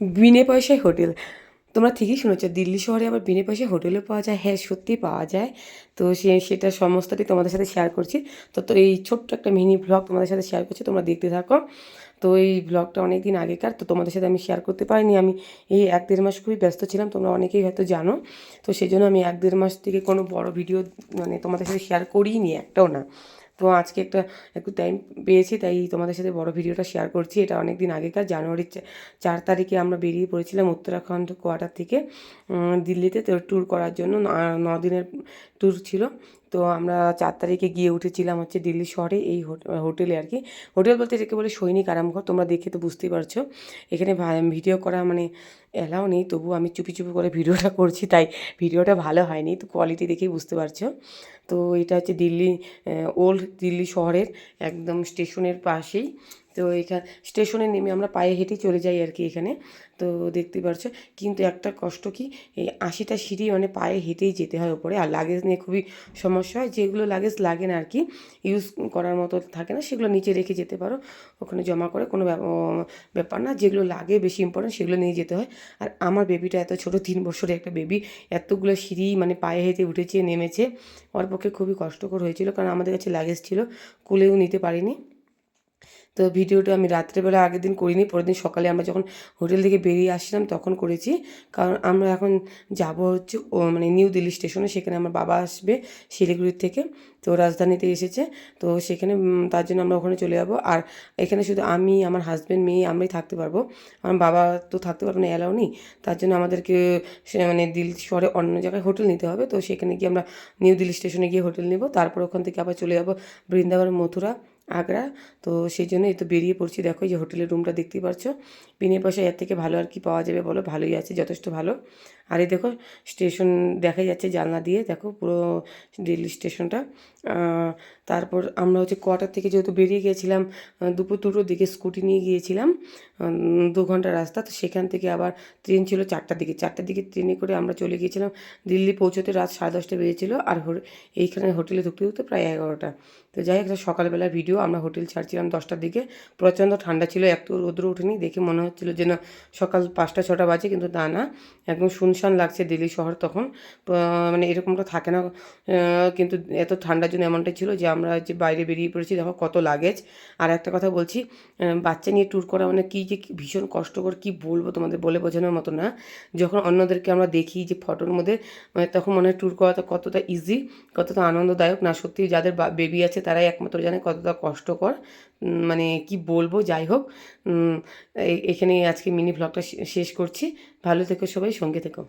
বিনে পয়সায় হোটেল। তোমরা ঠিকই শুনেছ, দিল্লি শহরে আবার বিনে পয়সায় হোটেলও পাওয়া যায়। হ্যাঁ সত্যিই পাওয়া যায়। তো সে, সেটা সমস্তটাই তোমাদের সাথে শেয়ার করছি। তো তো এই ছোট্ট একটা মিনি ব্লগ তোমাদের সাথে শেয়ার করছি, তোমরা দেখতে থাকো। তো এই ব্লগটা অনেক দিন আগেকার, তো তোমাদের সাথে আমি শেয়ার করতে পারিনি। আমি এই এক দেড় মাস খুবই ব্যস্ত ছিলাম, তোমরা অনেকেই হয়তো জানো। তো সেই জন্য আমি এক দেড় মাস থেকে কোনো বড় ভিডিও মানে তোমাদের সাথে শেয়ার করিনি, একটাও না। তো আজকে একটা একটু টাইম পেয়েছি, তাই তোমাদের সাথে বড় ভিডিওটা শেয়ার করছি। এটা অনেক দিন আগেকার, জানুয়ারির চার তারিখে আমরা বেরিয়ে পড়েছিলাম উত্তরাখণ্ড কোয়ার্টার থেকে দিল্লিতে তো ট্যুর করার জন্য, ন- দিনের ট্যুর ছিল। তো আমরা চার তারিখে গিয়ে উঠেছিলাম হচ্ছে দিল্লি শহরে, এই হোট- হোটেলে আর কি। হোটেল বলতে এটাকে বলে সৈনিক আরামঘর, তোমরা দেখে তো বুঝতেই পারছ। এখানে ভিডিও করা মানে এলাও নেই তবু আমি চুপি চুপি করে ভিডিওটা করছি, তাই ভিডিওটা ভালো হয়নি, তো কোয়ালিটি দেখেই বুঝতে পারছ। তো এটা হচ্ছে দিল্লি ওল্ড দিল্লি শহরের একদম স্টেশনের পাশেই। তো এখানে, স্টেশনে নেমে আমরা পায়ে হেঁটেই চলে যাই আর কি এখানে। তো দেখতে পাচ্ছ কিন্তু একটা কষ্ট কি, এই আশিটা সিঁড়ি মানে পায়ে হেঁটেই যেতে হয় ওপরে, আর লাগেজ নিয়ে খুবই সমস্যা হয়। যেগুলো লাগেজ লাগে না আর কি ইউজ করার মতো থাকে না, সেগুলো নিচে রেখে যেতে পারো। ওখানে জমা করে কোনো ব্যাপ- ব্যাপার না, যেগুলো লাগে বেশি ইম্পর্টেন্ট সেগুলো নিয়ে যেতে হয়। আর আমার বেবিটা এত ছোট, তিন বছরের একটা বেবি এতগুলো সিঁড়ি মানে পায়ে হেঁটে উঠেছে, নেমেছে, ওর পক্ষে খুবই কষ্টকর হয়েছিল, কারণ আমাদের কাছে লাগেজ ছিল কুলেও নিতে পারিনি। তো ভিডিওটা আমি রাত্রেবেলা আগের দিন করিনি, পরের দিন সকালে আমরা যখন হোটেল থেকে বেরিয়ে আসছিলাম তখন করেছি। কারণ আমরা এখন যাব হচ্ছে মানে নিউ দিল্লি স্টেশনে, সেখানে আমার বাবা আসবে শিলিগুড়ির থেকে, তো রাজধানীতে এসেছে। তো সেখানে তার জন্য আমরা ওখানে চলে যাব। আর এখানে শুধু আমি, আমার হাজব্যান্ড মেয়ে, আমরাই থাকতে পারব। আমার বাবা তো থাকতে পারব না অ্যালাউ নেই। তার জন্য আমাদেরকে মানে দিল্লি শহরে অন্য জায়গায় হোটেল নিতে হবে। তো সেখানে গিয়ে আমরা নিউ দিল্লি স্টেশনে গিয়ে হোটেল নেব। তারপর ওখান থেকে আবার চলে যাব বৃন্দাবন, মথুরা। আগ্রা। তো সেই জন্য এই তো বেরিয়ে পড়ছি। দেখো যে হোটেলের রুমটা দেখতেই পাচ্ছ বিনে পয়সা এর থেকে ভালো আর কি পাওয়া যাবে বলো? ভালোই আছে, যথেষ্ট ভালো। আর এই দেখো স্টেশন দেখা যাচ্ছে জানলা দিয়ে। দেখো পুরো দিল্লি স্টেশনটা। তারপর আমরা হচ্ছে কোয়ার্টার থেকে যেহেতু বেরিয়ে গিয়েছিলাম দুপুর দুটোর দিকে স্কুটি নিয়ে গিয়েছিলাম দু ঘণ্টা রাস্তা। তো সেখান থেকে আবার ট্রেন ছিল চারটার দিকে। চারটার দিকে ট্রেনে করে আমরা চলে গিয়েছিলাম। দিল্লি পৌঁছতে রাত সাড়ে দশটা বেজেছিলো। আর এইখানে হোটেলে ঢুকতে ঢুকতে প্রায় এগারোটা। তো যাই হোক সকালবেলা ভিডিও। আমরা হোটেল ছাড়ছিলাম দশটার দিকে। প্রচণ্ড ঠান্ডা ছিল একটু রোদ্র ওঠেনি, দেখে মনে হচ্ছিল যেন সকাল পাঁচটা, ছটা বাজে, কিন্তু তা না। একদম শুনশান লাগছে দিল্লি শহর তখন। মানে এরকমটা থাকে না কিন্তু এত ঠান্ডার জন্য এমনটাই ছিল যে আমরা যে বাইরে বেরিয়ে পড়েছি, দেখো কত লাগেজ আর একটা কথা বলছি বাচ্চা নিয়ে ট্যুর করা মানে কী যে ভীষণ কষ্টকর, কী বলব তোমাদের বলে বোঝানোর মতো না। যখন অন্যদেরকে আমরা দেখি যে ফটোর মধ্যে মানে তখন মনে হয় ট্যুর করাটা কতটা ইজি কতটা আনন্দদায়ক। না সত্যি যাদের বেবি আছে তারাই একমাত্র জানে কতটা কষ্টকর। মানে কি বলব, যাই হোক। এখানে আজকে মিনি ভ্লগটা শেষ করছি। ভালো থেকো সবাই, সঙ্গে থেকো।